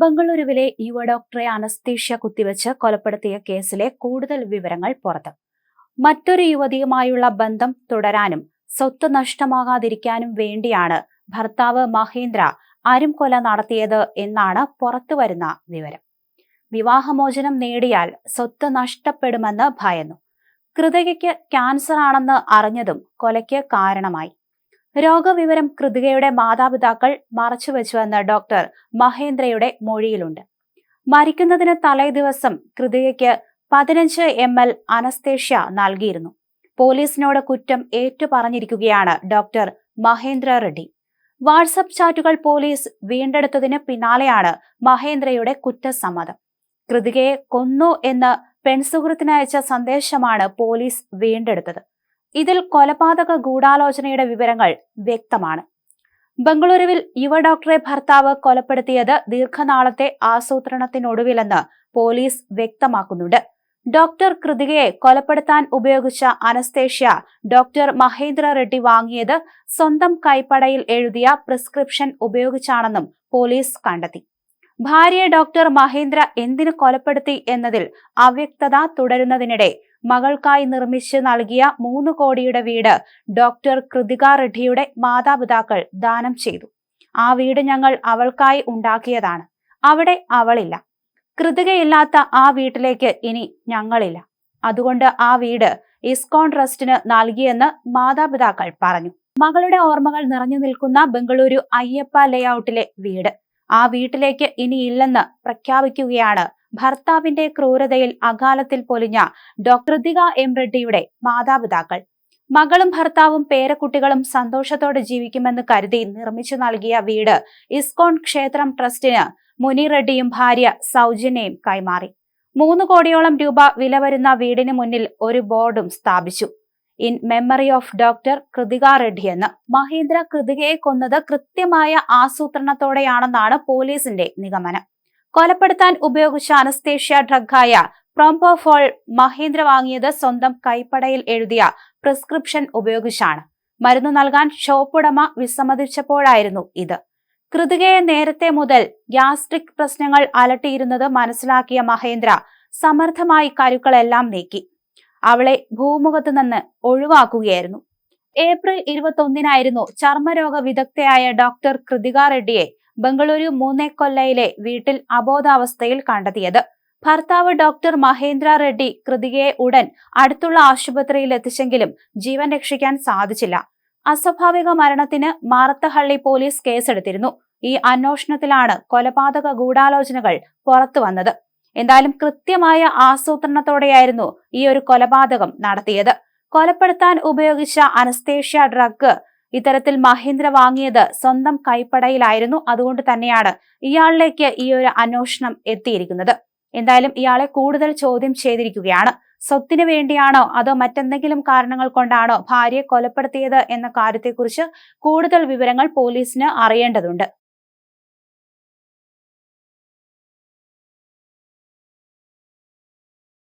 ബംഗളൂരുവിലെ യുവ ഡോക്ടറെ അനസ്തീഷ്യ കുത്തിവെച്ച് കൊലപ്പെടുത്തിയ കേസിലെ കൂടുതൽ വിവരങ്ങൾ പുറത്ത്. മറ്റൊരു യുവതിയുമായുള്ള ബന്ധം തുടരാനും സ്വത്ത് നഷ്ടമാകാതിരിക്കാനും വേണ്ടിയാണ് ഭർത്താവ് മഹേന്ദ്ര അരുംകൊല നടത്തിയത് എന്നാണ് പുറത്തുവരുന്ന വിവരം. വിവാഹമോചനം നേടിയാൽ സ്വത്ത് നഷ്ടപ്പെടുമെന്ന് ഭയന്നു. കൃതികയ്ക്ക് ക്യാൻസർ ആണെന്ന് അറിഞ്ഞതും കൊലയ്ക്ക് കാരണമായി. രോഗവിവരം കൃതികയുടെ മാതാപിതാക്കൾ മറച്ചുവെച്ചുവെന്ന് ഡോക്ടർ മഹേന്ദ്രയുടെ മൊഴിയിലുണ്ട്. മരിക്കുന്നതിന് തലേ ദിവസം കൃതികയ്ക്ക് പതിനഞ്ച് എം എൽ അനസ്തേഷ്യ നൽകിയിരുന്നു. പോലീസിനോട് കുറ്റം ഏറ്റുപറഞ്ഞിരിക്കുകയാണ് ഡോക്ടർ മഹേന്ദ്ര റെഡ്ഡി. വാട്സപ്പ് ചാറ്റുകൾ പോലീസ് വീണ്ടെടുത്തതിന് പിന്നാലെയാണ് മഹേന്ദ്രയുടെ കുറ്റസമ്മതം. കൃതികയെ കൊന്നു എന്ന് പെൺസുഹൃത്തിനയച്ച സന്ദേശമാണ് പോലീസ് വീണ്ടെടുത്തത്. ഇതിൽ കൊലപാതക ഗൂഢാലോചനയുടെ വിവരങ്ങൾ വ്യക്തമാണ്. ബംഗളൂരുവിൽ യുവ ഡോക്ടറെ ഭർത്താവ് കൊലപ്പെടുത്തിയത് ദീർഘനാളത്തെ ആസൂത്രണത്തിനൊടുവിലെന്ന് പോലീസ് വ്യക്തമാക്കുന്നുണ്ട്. ഡോക്ടർ കൃതികയെ കൊലപ്പെടുത്താൻ ഉപയോഗിച്ച അനസ്തേഷ്യ ഡോക്ടർ മഹേന്ദ്ര റെഡ്ഡി വാങ്ങിയത് സ്വന്തം കൈപ്പടയിൽ എഴുതിയ പ്രിസ്ക്രിപ്ഷൻ ഉപയോഗിച്ചാണെന്നും പോലീസ് കണ്ടെത്തി. ഭാര്യയെ ഡോക്ടർ മഹേന്ദ്ര എന്തിനു കൊലപ്പെടുത്തി എന്നതിൽ അവ്യക്തത തുടരുന്നതിനിടെ മകൾക്കായി നിർമ്മിച്ച് നൽകിയ മൂന്ന് കോടിയുടെ വീട് ഡോക്ടർ കൃതിക റെഡ്ഡിയുടെ മാതാപിതാക്കൾ ദാനം ചെയ്തു. ആ വീട് ഞങ്ങൾ അവൾക്കായി ഉണ്ടാക്കിയതാണ്. അവിടെ അവളില്ല. കൃതികയില്ലാത്ത ആ വീട്ടിലേക്ക് ഇനി ഞങ്ങളില്ല. അതുകൊണ്ട് ആ വീട് ഇസ്കോൺ ട്രസ്റ്റിന് നൽകിയെന്ന് മാതാപിതാക്കൾ പറഞ്ഞു. മകളുടെ ഓർമ്മകൾ നിറഞ്ഞു നിൽക്കുന്ന ബംഗളൂരു അയ്യപ്പ ലേഔട്ടിലെ വീട്. ആ വീട്ടിലേക്ക് ഇനിയില്ലെന്ന് പ്രഖ്യാപിക്കുകയാണ് ഭർത്താവിന്റെ ക്രൂരതയിൽ അകാലത്തിൽ പൊലിഞ്ഞ ഡോക്ടർ ഋതിക എം. റെഡ്ഡിയുടെ മാതാപിതാക്കൾ. മകളും ഭർത്താവും പേരക്കുട്ടികളും സന്തോഷത്തോടെ ജീവിക്കുമെന്ന് കരുതി നിർമ്മിച്ചു നൽകിയ വീട് ഇസ്കോൺ ക്ഷേത്രം ട്രസ്റ്റിന് മുനി റെഡ്ഡിയും ഭാര്യ സൗജന്യയും കൈമാറി. മൂന്ന് കോടിയോളം രൂപ വില വരുന്ന വീടിന് മുന്നിൽ ഒരു ബോർഡും സ്ഥാപിച്ചു. In memory of doctor Krithika Reddy എന്ന്. മഹേന്ദ്ര കൃതികയെ കൊന്നത് കൃത്യമായ ആസൂത്രണത്തോടെയാണെന്നാണ് പോലീസിന്റെ നിഗമനം. കൊലപ്പെടുത്താൻ ഉപയോഗിച്ച അനസ്തേഷ്യ ഡ്രഗായ പ്രോംപോഫോൾ മഹേന്ദ്ര വാങ്ങിയത് സ്വന്തം കൈപ്പടയിൽ എഴുതിയ പ്രിസ്ക്രിപ്ഷൻ ഉപയോഗിച്ചാണ്. മരുന്ന് നൽകാൻ ഷോപ്പുടമ വിസമ്മതിച്ചപ്പോഴായിരുന്നു ഇത്. കൃതികയെ നേരത്തെ മുതൽ ഗ്യാസ്ട്രിക് പ്രശ്നങ്ങൾ അലട്ടിയിരുന്നത് മനസ്സിലാക്കിയ മഹേന്ദ്ര സമർത്ഥമായി കരുക്കളെല്ലാം നീക്കി. അവളെ ഭൂമുഖത്ത് നിന്ന് ഒഴിവാക്കുകയായിരുന്നു. ഏപ്രിൽ ഇരുപത്തൊന്നിനായിരുന്നു ചർമ്മരോഗ വിദഗ്ധയായ ഡോക്ടർ കൃതിക റെഡ്ഡിയെ ബംഗളൂരു മൂന്നേക്കൊല്ലയിലെ വീട്ടിൽ അബോധാവസ്ഥയിൽ കണ്ടെത്തിയത്. ഭർത്താവ് ഡോക്ടർ മഹേന്ദ്ര റെഡ്ഡി കൃതികയെ ഉടൻ അടുത്തുള്ള ആശുപത്രിയിൽ എത്തിച്ചെങ്കിലും ജീവൻ രക്ഷിക്കാൻ സാധിച്ചില്ല. അസ്വാഭാവിക മരണത്തിന് മാറത്തഹള്ളി പോലീസ് കേസെടുത്തിരുന്നു. ഈ അന്വേഷണത്തിലാണ് കൊലപാതക ഗൂഢാലോചനകൾ പുറത്തു വന്നത്. എന്തായാലും കൃത്യമായ ആസൂത്രണത്തോടെയായിരുന്നു ഈ ഒരു കൊലപാതകം നടത്തിയത്. കൊലപ്പെടുത്താൻ ഉപയോഗിച്ച അനസ്തേഷ്യ ഡ്രഗ് ഇത്തരത്തിൽ മഹേന്ദ്ര വാങ്ങിയത് സ്വന്തം കൈപ്പടയിലായിരുന്നു. അതുകൊണ്ട് തന്നെയാണ് ഇയാളിലേക്ക് ഈ ഒരു അന്വേഷണം എത്തിയിരിക്കുന്നത്. എന്തായാലും ഇയാളെ കൂടുതൽ ചോദ്യം ചെയ്തിരിക്കുകയാണ്. സ്വത്തിന് വേണ്ടിയാണോ അതോ മറ്റെന്തെങ്കിലും കാരണങ്ങൾ കൊണ്ടാണോ ഭാര്യയെ കൊലപ്പെടുത്തിയത് എന്ന കാര്യത്തെക്കുറിച്ച് കൂടുതൽ വിവരങ്ങൾ പോലീസിന് അറിയേണ്ടതുണ്ട്.